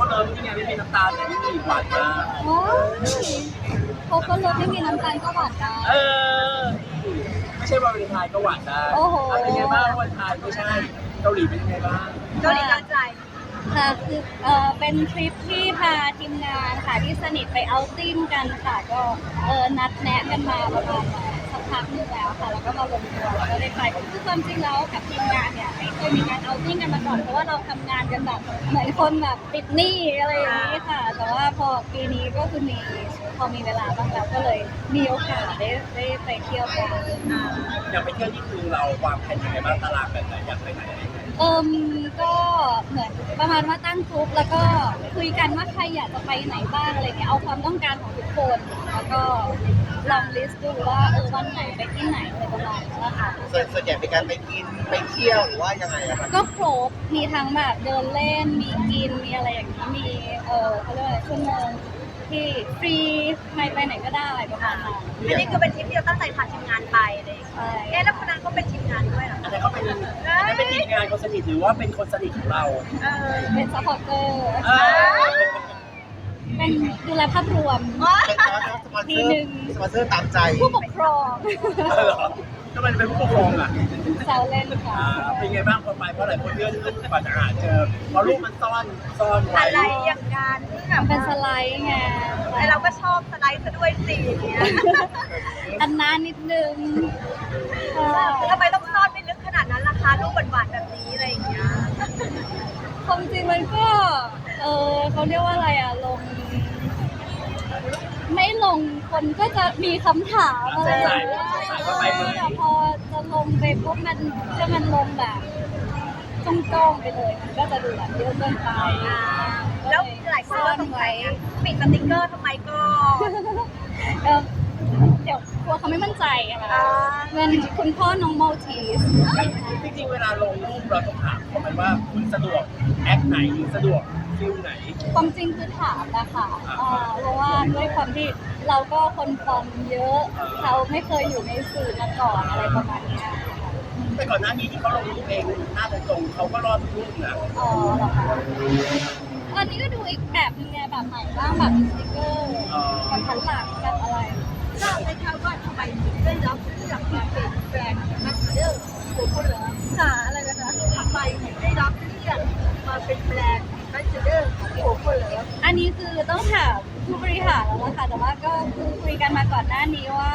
ก็เลิฟนี่ไงไม่มีน้ำตาแต่นี่มีหวานมากโอ้ยโคโค่เลิฟไม่มีน้ำตาลก็หวานได้เออ ไม่ใช่วันวาเลนไทน์ก็หวานได้โอ้โหะเป็นไงบ้างวันวาเลนไทน์ไม่ใช่เกาหลีเป็นยังไงบ้างเกาหลีกลางใจ ค่ะคือเออเป็นทริปที่พาทีมงานค่ะที่สนิทไปเอาท์ติ้งกันค่ะก็เออนัดแนะกันมาประมาณสัก พักหนึงแล้วค่ะแล้วก็มาลงตัวแล้วก็ได้ไปคือความจริงแล้วกับทีมงานเนี่ยไม่เคยมีการเอาท์ติ้งกันมาก่อนเพราะว่าเราทำงานกันแบบเหมือนคนแบบติดหนี้อะไรอย่างนี้ค่ะ แต่ว่าพอปีนี้ก็คือมีพอมีเวลาบ้างแล้วก็เลยมีโอกาสได้ได้ไปเที่ยวกันอยากไปเที่ยวนี่คือเราวางแผนยังไงบ้างตารางแบบไหนอยากไปไหนอะไรยังไงเอิมก็เหมือนประมาณว่าตั้งกรุ๊ปแล้วก็คุยกันว่าใครอยากจะไปไหนบ้างอะไรเงี้ยเอาความต้องการของทุกคน แล้วก็ ลองลิสต์ดูว่าเออวันไหนไปที่ไหนอะไรประมาณนี้นะคะส่วนส่วนใหญ่เป็นการไปกินไปเที่ยวหรือว่ายังไงอะครับก็ครบ มีทั้งแบบเดินเล่น มีกิน มีอะไรอย่างนี้ มีเออเขาเรียกว่าอะไรชั่วโมงที่ฟรีใครไปไหนก็ได้ประมาณนั้นอันนี้คือเป็นทริปที่เราตั้งใจพาทีมงานไปเลย ใช่เอ๊ะแล้วคนนั้นก็เป็นทีมงานด้วยเหรออันนั้นเขาเป็นอันนั้นเป็นทีมงานคนสนิทหรือว่าเป็นคนสนิทของเรา เออ เป็นซัพพอร์เตอร์ เออ เป็นดูแลภาพรวม เป็นการสปอนเซอทีหนึ่ร์ง สปอนเซอร์ตามใจผู้ปกครองเออเหรอทำไมเป็นผู้ปกครองอะแซวเล่นค่ะ อ่าเป็นไงบ้างพอไปเพราะหลายคนเลื่อนรูปกว่าจะหาเจอเพราะรูปมันซ่อนซ่อนไว้อะไรอย่างการที่แบบเป็นสไลด์ไงไอเราก็ชอบสไลด์ซะด้วยสิอย่างเงี้ยอันนานนิดนึงค่ะทำไมต้องซ่อนไม่ลึกขนาดนั้นล่ะคะรูปหวานๆแบบนี้อะไรอย่างเงี้ย ความจริงมันก็ เออเขาเรียกว่าอะไรอะลง ไม่ลงคนก็จะมีคำถามอะไรอย่างเงี้ยแต่พอจะลงไปปุ๊บมันถ้ามันลงแบบจ้องๆไปเลยมันก็จะดูแบบเยอะเกินไปแล้วหลายคนก็สงสัยปิดสติ๊กเกอร์ทำไมก็ เออ ดี๋ยวกลัวเขาไม่มั่นใจอะค่ะอ่าเงินคุณพ่อน้องมัลทีสจริงๆเวลาลงรูปเราต้องถามเขาไหมว่าคุณสะดวกแอคไหนสะดวกฟิลไหน ความจริงคือถามนะคะอ่าอ่าเพราะว่าด้วยความที่เราก็คนฟอมเยอะ เขาไม่เคยอยู่ในสื่อมาก่อนอะไรประมาณเนี้ยแต่ก่อนหน้านี้ที่เขาลงรูปเองหน้าตรงๆเขาก็รอดทุกรูปนะอ๋อเหรอคะอันนี้ก็ดูอีกแบบนึงไงแบบใหม่บ้างแบบสติกเกอร์แบบทันหลังแบบอะไร กันมาก่อนหน้านี้ว่า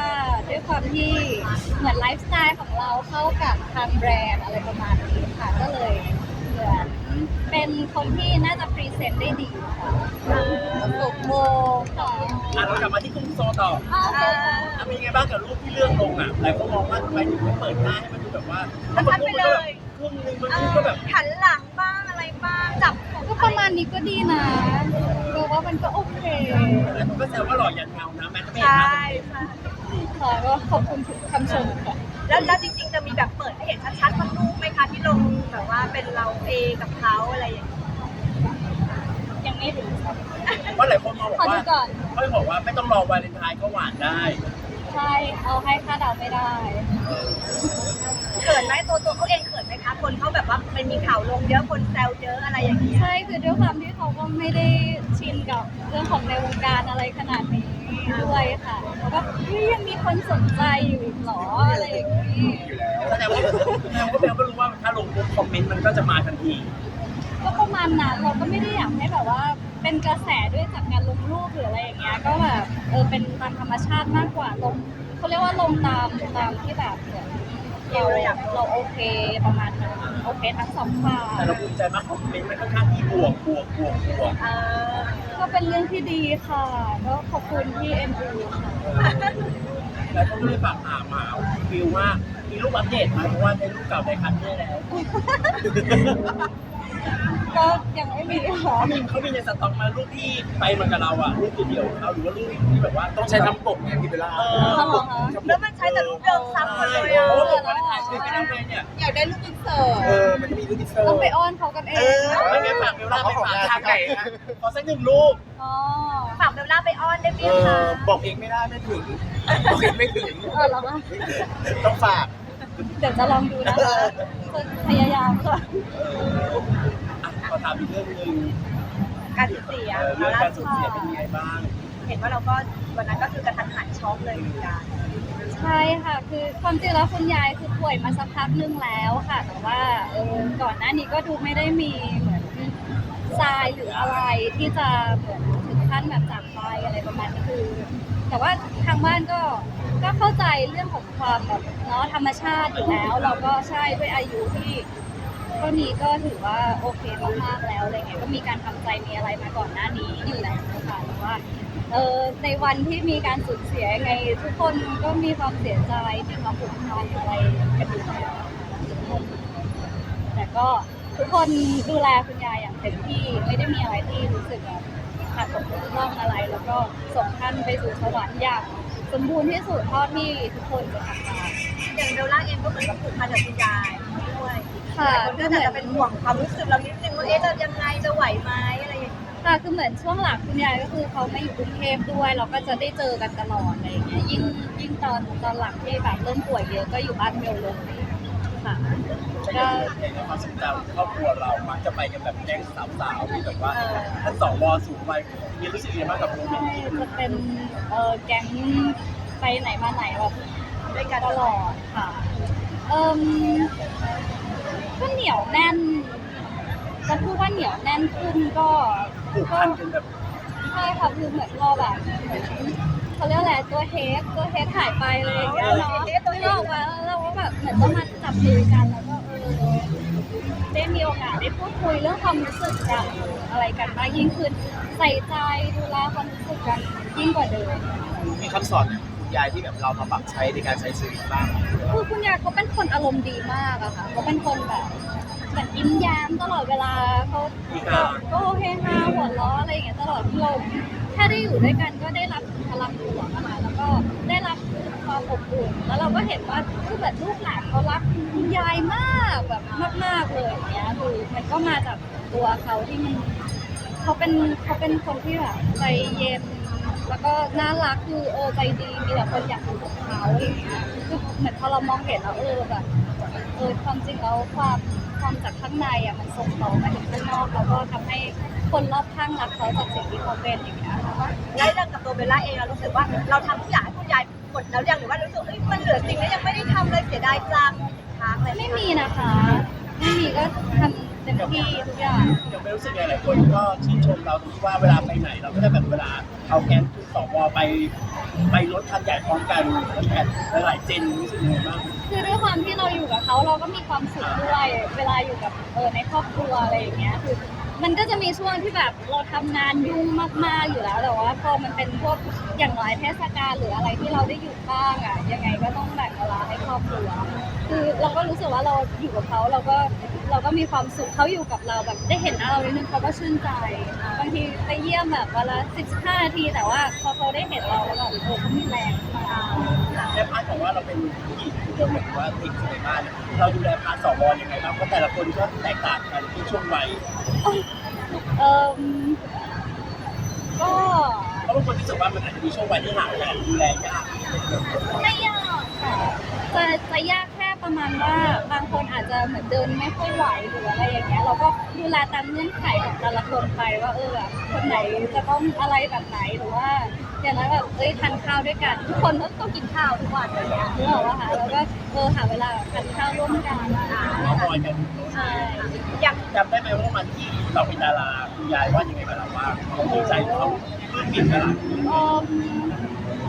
ด้วยความที่เหมือนไลฟ์สไตล์ของเราเข้ากับทางแบรนด์อะไรประมาณนี้ค่ะก็เลยเหมือนเป็นคนที่น่าจะพรีเซนต์ได้ดีค่ะตกโมงค่ะอะเรากลับมาที่กรุงโซลต่ออ้าวค่ะอะเป็นไงบ้างกับรูปที่เลือกลงอะหลายคนมองว่าทำไมถึงไม่เปิดหน้าให้มันดูแบบว่าถ้าเปิดรูปมันก็แบบครึ่งนึงมันก็แบบหันหลังบ้างอะไรบ้างจับผมก็ประมาณนี้ก็ดีนะก็ว่ามันก็โอเคหลายคนก็แซวว่าหล่อยันเงานะแม้จะไม่ใชเห็นหน้า่ใช่ค่ะก็ขอบคุณทุกคำชมค่ะ แล้วแล้วจริงๆจะมีแบบเปิดให้เห็นชัดๆสักรูปไหมคะที่ลงแบบว่าเป็นเราเองกับเขาอะไรอย่างเงี้ยยังไม่รู้ค่ะเพราะหลายคนมองบอขอกดูว่าก่อน เขาบอกว่าไม่ต้องรอวาเลนไทน์ก็หวานได้ ใช่เอาให้คาดเดาไม่ได้ เขินไหมตัวตัวเขาเองเขินไหมคะ คนเขาแบบว่ามันมีข่าวลงเยอะคนแซวเยอะอะไรอย่างเงี้ยใช่คือด้วยความที่เขาก็ไม่ได้ชินกับเรื่องของในวงการอะไรขนาดนี้ด้วยค่ะแล้วก็เฮ้ยยังมีคนสนใจอยู่อีกเหรออะไรอย่างนี้แสดงว่าแสดงว่าเบลก็รู้ว่าถ้าลงปุ๊บคอมเมนต์มันก็จะมาทันที ก็ประมาณนั้นเราก็ไม่ได้อยากให้แบบว่า เป็นกระแสด้วยจากการลงรูปหรืออะไรอย่างเงี้ย ก็แบบเออเป็นตามธรรมชาติมากกว่าลงเขาเรียกว่าลงตามตามที่แบบเหมือนเราเราโอเคประมาณนั้นโอเคทั้งสองฝ่ายแต่เราภูมิใจมากคอมเมนต์มันค่อนข้างที่บวกบวกบวกบวกเออก็เป็นเรื่องที่ดีค่ะก็ขอบคุณที่เอ็นดูค่ะแล้วก็เลยฝากถามมาฟิลว่ามีรูปอัปเดตไหมเพราะว่าในรูปเก่าได้คัดได้แล้ว ก็ยังไม่มีค่ะเขามีเขามีในสต็อกมารูปที่ไปมากับเราอะรูปเดียวๆเขาหรือว่ารูปที่แบบว่าต้องใช้ทำปกเนี่ยพี่เบลล่าเขาบอกคะแล้วมันใช้แต่รูปเดิมซ้ำหมดเลยเพอะราะว่าผมมาถ่ายใช้ไม่ได้เลยเนี่ยอยากได้รูปอินเสิร์ตเออมันจะมีรูปพิเซอร์ต้องไปอ้อนเขากันเองไม่งั้นฝากเบลล่าไปฝากทางไหนนะขอสักหนึ่งรูปอ๋อฝากเบลล่าไปอ้อนได้ไหมเอคะอบอกเองไม่ได้ไม่ถึงบอกเองไม่ถึงเออเหรอคะต้องฝากเดี๋ยวจะลองดูนะคะจะพยายามค่ะ อะขอถามอีกเรื่องหนึ่งการเรื่องการสูญเสียเป็นยังไงบ้าง เห็นว่าเราก็วันนั้นก็คือกระทันหันช็อกเลยเหมือนกันใช่ค่ะ คือความจริงแล้วคุณยายคือป่วยมาสักพักนึงแล้วค่ะ แต่ว่าเออก่อนหน้านี้ก็ดูไม่ได้มีเหมือนทรายหรืออะไรที่จะเหมือนถึงขั้นแบบจากไปอะไรประมาณนี้คือ แต่ว่าทางบ้านก็ก็เข้าใจเรื่องของความแบบเนาะธรรมชาติอยู่แล้ว เราก็ใช่ด้วยอายุที่ เท่านี้ก็ถือว่าโอเคมากๆแล้วอะไรเงี้ยก็มีการทำใจมีอะไรมาก่อนหน้านี้อยู่แล้วค่ะแต่ว่าเออในวันที่มีการสูญเสียไง ทุกคนก็มีความเสียใจมีความผูกพันอะไรกันอยู่แล้วแต่ก็ทุกคนดูแลคุณยายอย่างเต็มที่ไม่ได้มีอะไรที่รู้สึกแบบขาดตกบกพร่องอะไร แล้วก็ส่งท่านไปสู่สวรรค์อย่างสมบูรณ์ที่สุดเท่าที่ทุกคนจะทำได้อย่างเบลล่าเองก็เหมือนกับผูกพันกับคุณยาย ด้วยค่ะคนก็อาจจะเป็นห่วงความรู้สึกเรานิดนึงว่าเอ๊ะจะยังไงจะไหวไหมอะไรอย่างเงี้ย ค่ะคือเหมือนช่วงหลังคุณยายก็คือเขาไม่อยู่กรุงเทพด้วย เราก็จะได้เจอกันตลอดอะไรอย่างเงี้ยยิ่งยิ่งตอนตอนหลังที่แบบเริ่มป่วยเยอะก็อยู่บ้านเบลเลยค่ะก็ในความทรงจำครอบครัวเรามักจะไปกันแบบแก๊งสาวๆที่แบบว่าท่านสวสูงวัยมีรู้สึกยังไงบ้างกับโมเมนต์นี้จะเป็นเออแก๊งไปไหนมาไหนแบบด้วยกันตลอดค่ะ เอิมก็เหนียวแน่น จะพูดว่าเหนียวแน่นขึ้นก็ผูกก็ พันกันแบบใช่ค่ะคือเหมือนเราแบบเหมือนเขาเรียกอะไรตัวเฮดตัวเฮดหายไปเลยอย่างเงี้ยเนาะตัวเราว่าเราก็แบบเหมือนต้องมาจับมือกันแล้วก็เออได้มีโอกาสได้พูดคุยเรื่องความรู้สึกกันอะไรกันมากยิ่งขึ้นใส่ใจดูแลความรู้สึกกันยิ่งกว่าเดิม มีคำสอน คุณยายที่แบบเรามาปรับใช้ในการใช้ชีวิตบ้างคือคุณยายเขาเป็นคนอารมณ์ดีมากอะค่ะเขาเป็นคนแบบเหมือนยิ้มแย้มตลอดเวลาเขาก็ก็เฮฮาหัวเราะอะไรอย่างเงี้ยตลอดที่เราแค่ได้อยู่ด้วยกันก็ได้รับพลังบวกอะค่ะแล้วก็ได้รับความอบอุ่นแล้วเราก็เห็นว่าคือแบบลูกหลานเขารักคุณยายมากแบบมาก ๆเลยอย่างเงี้ยคือมันก็มาจากตัวเขาที่มันเขาเป็นเขาเป็นคนที่แบบใจเย็น แล้วก็น่ารักคือเออใจดีมีแต่คนอยากอยู่กับเขาอะไรอย่างเงี้ยคือเหมือนพอเรามองเห็นแล้วเออแบบเออความจริงแล้วความความจากข้างในอะมันส่งต่อมาถึงข้างนอกแล้วก็ทำให้คนรอบข้างรักเขาจากสิ่งที่เขาเป็นอย่างเงี้ยค่ะแล้วเรื่องกับตัวเบลล่าเองเรารู้สึกว่าเราทำทุกอย่างให้คุณยายหมดแล้วยังหรือว่ารู้สึกเอ้ยมันเหลือสิ่งที่ยังไม่ได้ทำเลยเสียดายจังค้างเลยไม่มีนะคะไม่มีก็ทำ เต็มที่ทุกอย่างยังไม่รู้สึกไงหลายคนก็ชื่นชมเราตรงที่ว่าเวลาไปไหน เราก็จะแบบเวลาเอาแก๊งสวไป ไปรถคันใหญ่พร้อมกันแบบหลายๆเจนรู้สึกยังไงบ้างคือด้วยความที่เราอยู่กับเขาเราก็มีความสุขด้วยเวลาอยู่กับเออในครอบครัวอะไรอย่างเงี้ยคือ มันก็จะมีช่วงที่แบบเราทำงานยุ่งมากๆอยู่แล้วแต่ว่าพอมันเป็นพวกอย่างน้อยเทศกาลหรืออะไรที่เราได้หยุดบ้างอะยังไงก็ต้องแบ่งเวลาให้ครอบครัวคือเราก็รู้สึกว่าเราอยู่กับเขาเราก็เราก็มีความสุขเขาอยู่กับเราแบบได้เห็นหน้าเรานิดนึงเขาก็ชื่นใจบางทีไปเยี่ยมแบบวันละสิบห้านาที แต่ว่าพอเขาได้เห็นเราแล้วแบบเออเขามีแรงมา ในพาร์ทของว่าเราเป็นผู้หญิงที่เหมือนว่าติดในบ้าน เราดูแลพาร์ทสวยังไงบ้างเพราะแต่ละคนก็แตกต่างกันที่ช่วงวัย เออก็เพราะบางคนที่สึกว่ามันอาจจะมีช่วงวัยที่ห่างกันดูแลยากไม่ยากค่ะจะจะยากแค่ประมาณว่าบางคนอาจจะเหมือนเดินไม่ค่อยไหวหรืออะไรอย่างเงี้ย เราก็ดูแลตามเงื่อนไขของแต่ละคนไปว่าเออแบบคนไหนจะต้องอะไรแบบไหนหรือว่า อย่างนั้นแบบเอ้ยทานข้าวด้วยกัน ทุกคนต้องต้องกินข้าวทุกวันอะไรเงี้ยนึกออกว่าคะแล้วก็เออหาเวลาทานข้าวร่วมกันเราคอยกันใช่อย่างจำได้ไหมว่าวันที่เราเป็นดาราคุณยายว่ายังไงกับเราบ้างเขาดีใจหรือเขาปลื้มปิ่นกับเราเอิ่ม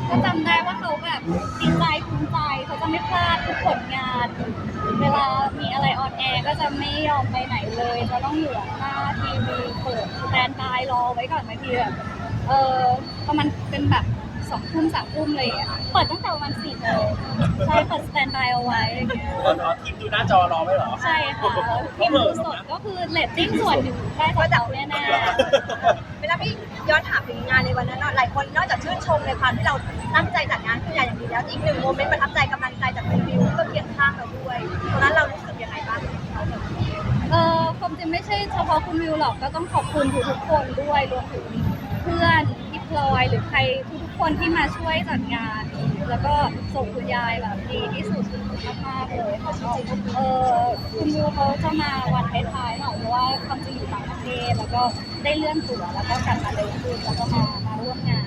ก็จำได้ว่าเขาแบบดีใจภูมิใจเขาจะไม่พลาดทุกผลงาน เวลามีอะไรออนแอร์ก็จะไม่ยอมไปไหนเลยจะต้องอยู่หน้าทีวีเปิดสแตนด์บายรอไว้ก่อนบางทีแบบ เออประมาณเป็นแบบสองทุ่มสามทุ่มเลยอะเปิดตั้งแต่ประมาณสี่โมงใช่เปิดสแตนด์บายเอาไว้อะไรเงี้ยตอนนอนทีมดูหน้าจอรอไว้เหรอใช่ค่ะพิมพ์ดูสดก็คือเรตติ้งส่วนหนึ่งได้จากเราแน่เวลาพี่ย้อนถามถึงงานในวันนั้นเนาะหลายคนนอกจากชื่นชมในความที่เราตั้งใจจัดงานคุณยายอย่างดีแล้วอีกหนึ่งโมเมนต์ประทับใจกำลังใจจากรีวิวก็เคียงข้างเราด้วยตอนนั้นเรารู้สึกยังไงบ้างๆเออความจริงไม่ใช่เฉพาะคุณวิวหรอกก็ต้องขอบคุณทุกๆคนด้วยรวมถึงเพื่อนพี่พลอยหรือใครทุกๆคนที่มาช่วยจัดงาน แล้วก็ส่งคุณยายแบบดีที่สุดมากๆเลยค่ะก็เออคุณวิวเขาจะมาวันท้ายๆหน่อยเพราะว่าความจริงอยู่ต่างประเทศแล้วก็ได้เลื่อนตั๋วแล้วก็กลับมาเร็วขึ้นแล้วก็มามาร่วมงาน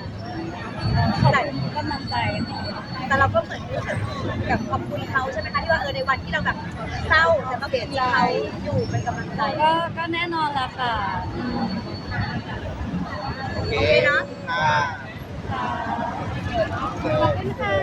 ขอบคุณกำลังใจค่ะแต่เราก็เหมือนรู้สึกกับขอบคุณเขาใช่ไหมคะที่ว่าเออในวันที่เราแบบเศร้าแต่ก็มีเขาอยู่เป็นกำลังใจ ก็ก็แน่นอนละค่ะ เคนะขอบคุณค่ะ